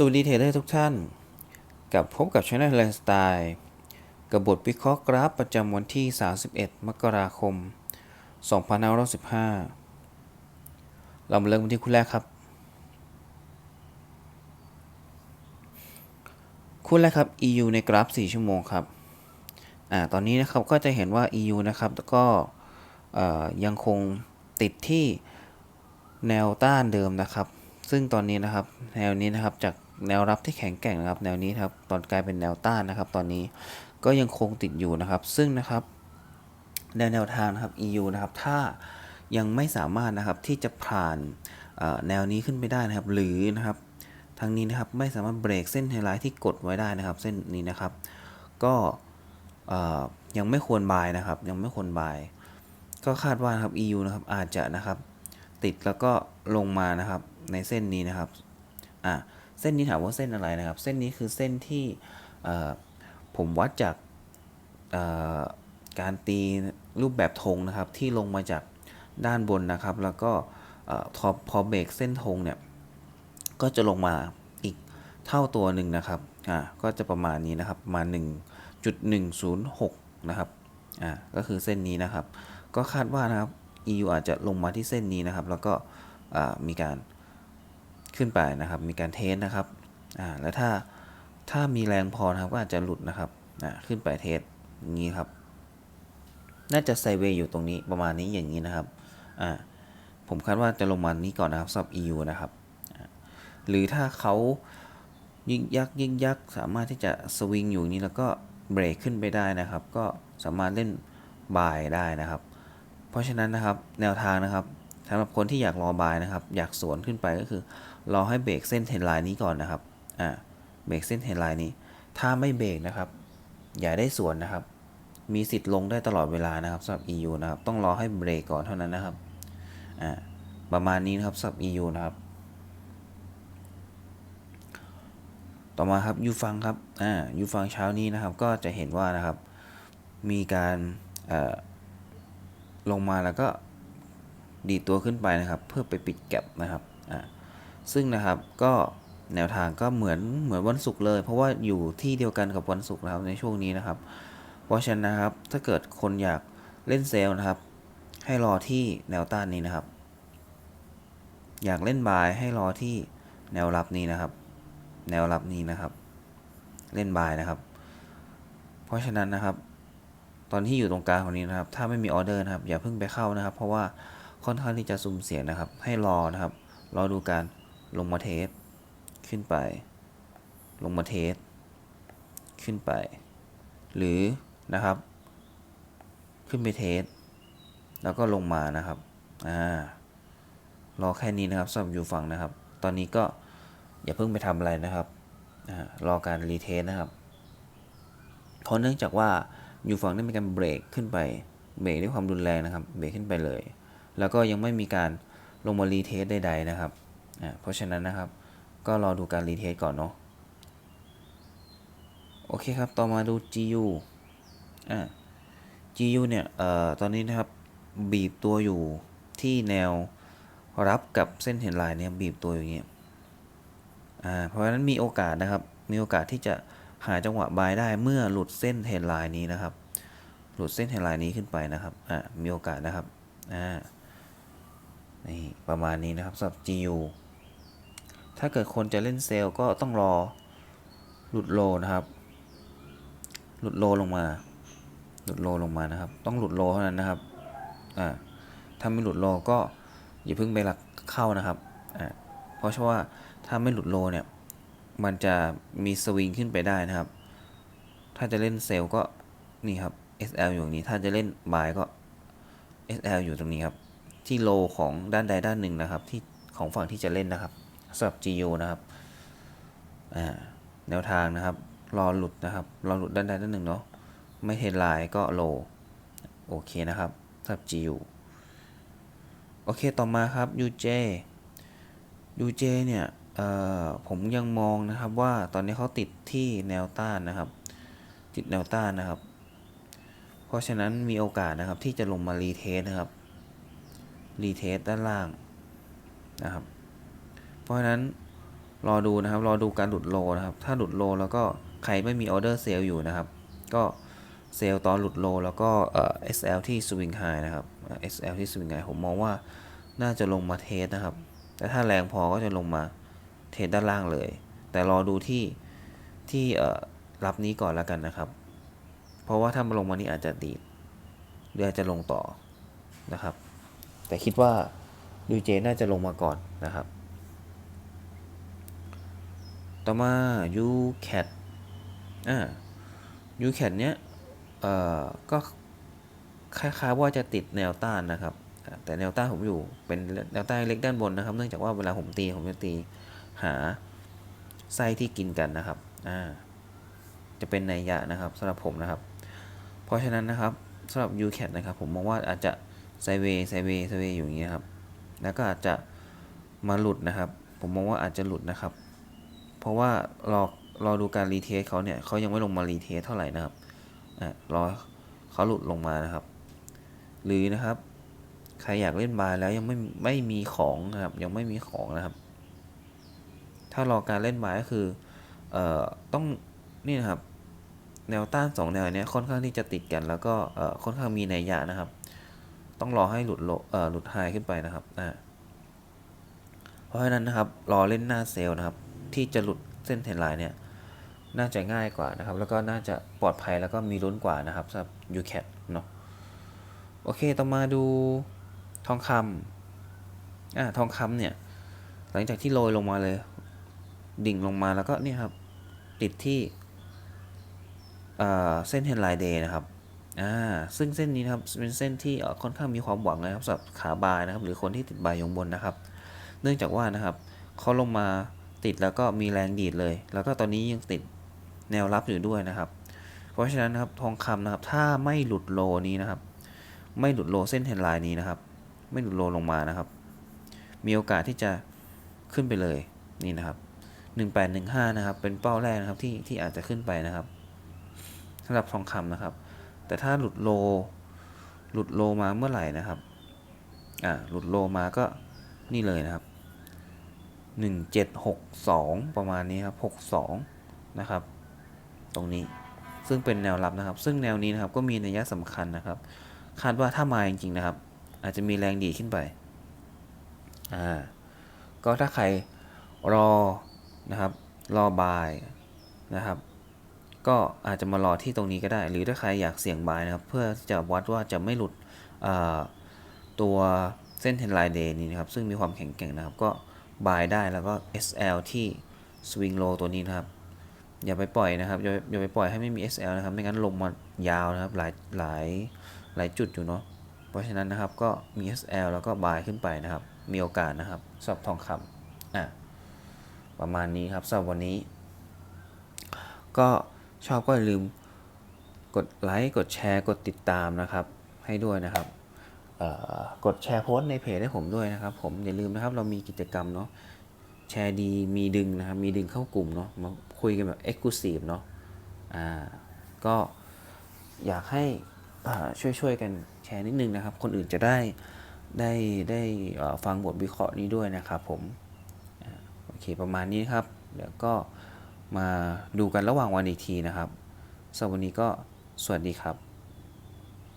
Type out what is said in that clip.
สวัสดีเทรดเดอร์ทุกท่าน กับพบกับช anel แลนสไตล์กับบทวิเคราะห์กราฟประจำวันที่ 31 มกราคม 2515 เรามาเริ่มกันที่คู่แรกครับ คู่แรกครับ EU ในกราฟ 4 ชั่วโมงครับ อ่า ตอนนี้นะครับก็จะเห็นว่า EU นะครับก็ยังคงติดที่แนวต้านเดิมนะครับซึ่งตอนนี้นะครับแนวนี้นะครับจาก แนวรับที่แข็งแกร่งนะครับ แนวนี้ครับตอนกลายเป็นแนวต้านนะครับ ตอนนี้ก็ยังคงติดอยู่นะครับ ซึ่งนะครับแนวแนวทางนะครับ EU นะครับ ถ้ายังไม่สามารถนะครับที่จะผ่านแนวนี้ขึ้นไปได้นะครับ หรือนะครับทางนี้นะครับไม่สามารถเบรกเส้นไฮไลท์ที่กดไว้ได้นะครับ เส้นนี้นะครับ ก็ยังไม่ควรบายนะครับ ยังไม่ควรบาย ก็คาดว่านะครับ EU นะครับอาจจะนะครับ ติดแล้วก็ลงมานะครับในเส้นนี้นะครับอะ เส้นนี้ถามว่าเส้นอะไรนะครับ เส้นนี้คือเส้นที่ผมวัดจากการตีรูปแบบธงนะครับที่ลงมาจากด้านบนนะครับ แล้วก็พอพอเบรกเส้นธงเนี่ยก็จะลงมาอีกเท่าตัวหนึ่งนะครับอ่าก็จะประมาณนี้นะครับมา 1.106 นะครับอ่าก็คือเส้นนี้นะครับ ก็คาดว่านะครับ EU อาจจะลงมาที่เส้นนี้นะครับ แล้วก็มีการ ขึ้นไปนะครับ มีการเทสนะครับอ่าแล้วถ้าถ้ามีแรงพอนะครับก็อาจจะหลุดนะครับอ่าขึ้นไปเทสอย่างนี้ครับ น่าจะไซเวย์อยู่ตรงนี้ประมาณนี้อย่างนี้นะครับอ่าผมคาดว่าจะลงมานี้ก่อนนะครับสำหรับ EU นะครับ หรือถ้าเขายิงยักยิงยักสามารถที่จะสวิงอยู่นี้แล้วก็เบรกขึ้นไปได้นะครับ ก็สามารถเล่นบายได้นะครับ เพราะฉะนั้นนะครับแนวทางนะครับ สำหรับคนที่อยากรอบายนะครับ อยากสวนขึ้นไปก็คือ รอให้เบรกเส้นเทนไลน์นี้ก่อนนะครับ อ่า เบรกเส้นเทนไลน์นี้ ถ้าไม่เบรกนะครับ อย่าได้สวนนะครับ มีสิทธิ์ลงได้ตลอดเวลานะครับสำหรับ EU นะครับ ต้องรอให้เบรกก่อนเท่านั้นนะครับ อ่า ประมาณนี้นะครับสำหรับ EU นะครับ ต่อมาครับยูฟังครับ อ่ายูฟังเช้านี้นะครับ ก็จะเห็นว่านะครับ มีการ เอ่อ ลงมาแล้วก็ ดีตัวขึ้นไปนะครับ เพื่อไปปิดแก็บนะครับอ่าซึ่งนะครับก็แนวทางก็เหมือนเหมือนวันศุกร์เลย เพราะว่าอยู่ที่เดียวกันกับวันศุกร์นะครับในช่วงนี้นะครับ เพราะฉะนั้นนะครับถ้าเกิดคนอยากเล่นเซลล์นะครับ ให้รอที่แนวต้านนี้นะครับ อยากเล่นบายให้รอที่แนวรับนี้นะครับ แนวรับนี้นะครับ เล่นบายนะครับ เพราะฉะนั้นนะครับ ตอนที่อยู่ตรงกลางของนี้นะครับ ถ้าไม่มีออเดอร์นะครับ อย่าเพิ่งไปเข้านะครับ เพราะว่า ค่อนข้างที่จะสุ่มเสี่ยงนะครับ ให้รอนะครับ รอดูการลงมาเทส ขึ้นไป ลงมาเทส ขึ้นไป หรือนะครับ ขึ้นไปเทส แล้วก็ลงมานะครับ อ่า รอแค่นี้นะครับสำหรับอยู่ฝั่งนะครับ ตอนนี้ก็อย่าเพิ่งไปทำอะไรนะครับอารอการรีเทสนะครับเพราะเนื่องจากว่าอยู่ฝั่งได้มีการเบรกขึ้นไป เบรกด้วยความรุนแรงนะครับ เบรกขึ้นไปเลย แล้วก็ยังไม่มีการลงมารีเทสใดๆนะครับอ่าเพราะฉะนั้นนะครับ ก็รอดูการรีเทสก่อนเนาะโอเคครับ ต่อมาดู GU อ่า GU เนี่ย เอ่อ ตอนนี้นะครับ บีบตัวอยู่ที่แนวรับกับเส้นเห็นลายเนี่ย บีบตัวอย่างเงี้ย อ่า เพราะฉะนั้นมีโอกาสนะครับ มีโอกาสที่จะหาจังหวะบายได้เมื่อหลุดเส้นเทรนลน์นี้นะครับ หลุดเส้นเทรนลน์นี้ขึ้นไปนะครับ อ่า มีโอกาสนะครับ อ่า นี่ประมาณนี้นะครับสำหรับ GU ถ้าเกิดคนจะเล่นเซลล์ก็ต้องรอหลุดโลนะครับ หลุดโลลงมา หลุดโลลงมานะครับ ต้องหลุดโลเท่านั้นนะครับอ่าถ้าไม่หลุดโลก็อย่าเพิ่งไปหลักเข้านะครับอ่าเพราะว่าถ้าไม่หลุดโลเนี่ยมันจะมีสวิงขึ้นไปได้นะครับ ถ้าจะเล่นเซลล์ก็นี่ครับ SL อยู่ตรงนี้ ถ้าจะเล่นบายก็ SL อยู่ตรงนี้ครับ ที่โลของด้านใดด้านหนึ่งนะครับ ที่ของฝั่งที่จะเล่นนะครับสำหรับ GU นะครับแนวทางนะครับ รอหลุดนะครับ รอหลุดด้านใดด้านหนึ่งเนาะ ไม่เทไลน์ก็โล โอเคนะครับสำหรับ GU โอเค ต่อมาครับ UJ UJ เนี่ยผมยังมองนะครับว่าตอนนี้เขาติดที่แนวต้านนะครับ ติดแนวต้านนะครับ เพราะฉะนั้นมีโอกาสนะครับที่จะลงมารีเทสนะครับ รีเทสด้านล่างนะครับ เพราะฉะนั้นรอดูนะครับ รอดูการหลุดโลนะครับ ถ้าหลุดโลแล้วก็ใครไม่มีออเดอร์เซลล์อยู่นะครับ ก็เซลล์ตอนหลุดโลแล้วก็เอ่อ SL ที่สวิงไฮนะครับอ่า SL ที่สวิงไฮผมมองว่าน่าจะลงมาเทสนะครับ แต่ถ้าแรงพอก็จะลงมาเทสด้านล่างเลย แต่รอดูที่ที่เอ่อรับนี้ก่อนแล้วกันนะครับ เพราะว่าถ้ามาลงมานี้อาจจะดีดหรืออาจจะลงต่อนะครับ แต่คิดว่าดูเจน่าจะลงมาก่อนนะครับ ต่อมา UCAT อ่า UCAT เนี้ยเอ่อก็คล้ายๆว่าจะติดแนวต้านนะครับ แต่แนวต้านผมอยู่เป็นแนวต้านเล็กด้านบนนะครับ เนื่องจากว่าเวลาผมตีผมจะตีหาไส้ที่กินกันนะครับอ่าจะเป็นในยยะนะครับสำหรับผมนะครับ เพราะฉะนั้นนะครับสำหรับ UCAT นะครับ ผมมองว่าอาจจะ ไซเวย์ไซเวย์ไซเวย์อยู่อย่างนี้ยครับ แล้วก็อาจจะมาหลุดนะครับ ผมมองว่าอาจจะหลุดนะครับ เพราะว่ารอรอดูการรีเทสเขาเนี่ยเขายังไม่ลงมารีเทสเท่าไหร่นะครับอะรอเขาหลุดลงมานะครับ หรือนะครับ ใครอยากเล่นบายแล้วยังไม่ไม่มีของนะครับ ยังไม่มีของนะครับ ถ้ารอการเล่นบายก็คือเอ่อต้องนี่นะครับแนวต้านสองแนวเนี้ยค่อนข้างที่จะติดกันแล้วก็เอ่อค่อนข้างมีนัยยะนะครับ ต้องรอให้หลุดโลอ่อหลุดไฮขึ้นไปนะครับอ่าเพราะฉะนั้นนะครับรอเล่นหน้าเซลล์นะครับ ที่จะหลุดเส้นเทรนไลน์เนี่ยน่าจะง่ายกว่านะครับ แล้วก็น่าจะปลอดภัยแล้วก็มีลุ้นกว่านะครับสำหรับ UCAT เนาะโอเคต่อมาดูทองคำอ่าทองคำเนี่ย หลังจากที่โรยลงมาเลย ดิ่งลงมาแล้วก็เนี่ยครับ ติดที่เส้นเฮนไลน์เดย์นะครับ อ่าซึ่งเส้นนี้นะครับเป็นเส้นที่ค่อนข้างมีความหวังนะครับสำหรับขาบายนะครับ หรือคนที่ติดบายอยงบนนะครับ เนื่องจากว่านะครับเขาลงมาติดแล้วก็มีแรงดีดเลย แล้วก็ตอนนี้ยังติดแนวรับอยู่ด้วยนะครับ เพราะฉะนั้นนะครับทองคำนะครับ ถ้าไม่หลุดโลนี้นะครับ ไม่หลุดโลเส้นเทรนไลน์นี้นะครับ ไม่หลุดโลลงมานะครับ มีโอกาสที่จะขึ้นไปเลยนี่นะครับ 1815 นะครับ เป็นเป้าแรกนะครับที่ที่อาจจะขึ้นไปนะครับสำหรับทองคำนะครับ แต่ถ้าหลุดโล หลุดโลมาเมื่อไหร่นะครับ อ่า หลุดโลมาก็นี่เลยนะครับ 1762 ประมาณนี้ครับ 62 นะครับ ตรงนี้ ซึ่งเป็นแนวรับนะครับ ซึ่งแนวนี้นะครับก็มีนัยสำคัญนะครับ คาดว่าถ้ามาจริงๆนะครับ อาจจะมีแรงดีขึ้นไป อ่า ก็ถ้าใครรอนะครับ รอบายนะครับ ก็อาจจะมารอที่ตรงนี้ก็ได้ หรือถ้าใครอยากเสี่ยงบายนะครับ เพื่อจะวัดว่าจะไม่หลุดตัวเส้นเทนไลน์เดย์นี้นะครับ ซึ่งมีความแข็งแกร่งนะครับ ก็บายได้แล้วก็ SL ที่ swing low ตัวนี้นะครับ อย่าไปปล่อยนะครับอย่าอย่าไปปล่อยให้ไม่มี SL นะครับ ไม่งั้นลงมายาวนะครับ หลายหลายหลายจุดอยู่เนาะเพราะฉะนั้นนะครับก็มี SL แล้วก็บายขึ้นไปนะครับ มีโอกาสนะครับสำหรับทองคำอะประมาณนี้ครับสำหรับวันนี้ ก็ ชอบก็อย่าลืมกดไลค์กดแชร์กดติดตามนะครับ ให้ด้วยนะครับกดแชร์โพสต์ในเพจให้ผมด้วยนะครับ ผมอย่าลืมนะครับ เรามีกิจกรรมเนาะแชร์ดีมีดึงนะครับ มีดึงเข้ากลุ่มเนาะมาคุยกันแบบ Exclusive เนาะอ่าก็อยากให้อ่าช่วยๆกันแชร์นิดนึงนะครับ คนอื่นจะได้ได้ได้ฟังบทวิเคราะห์นี้ด้วยนะครับผมโอเคประมาณนี้ครับ เดี๋ยวก็ มาดูกันระหว่างวันอีกทีนะครับสำหรับวันนี้ก็สวัสดีครับ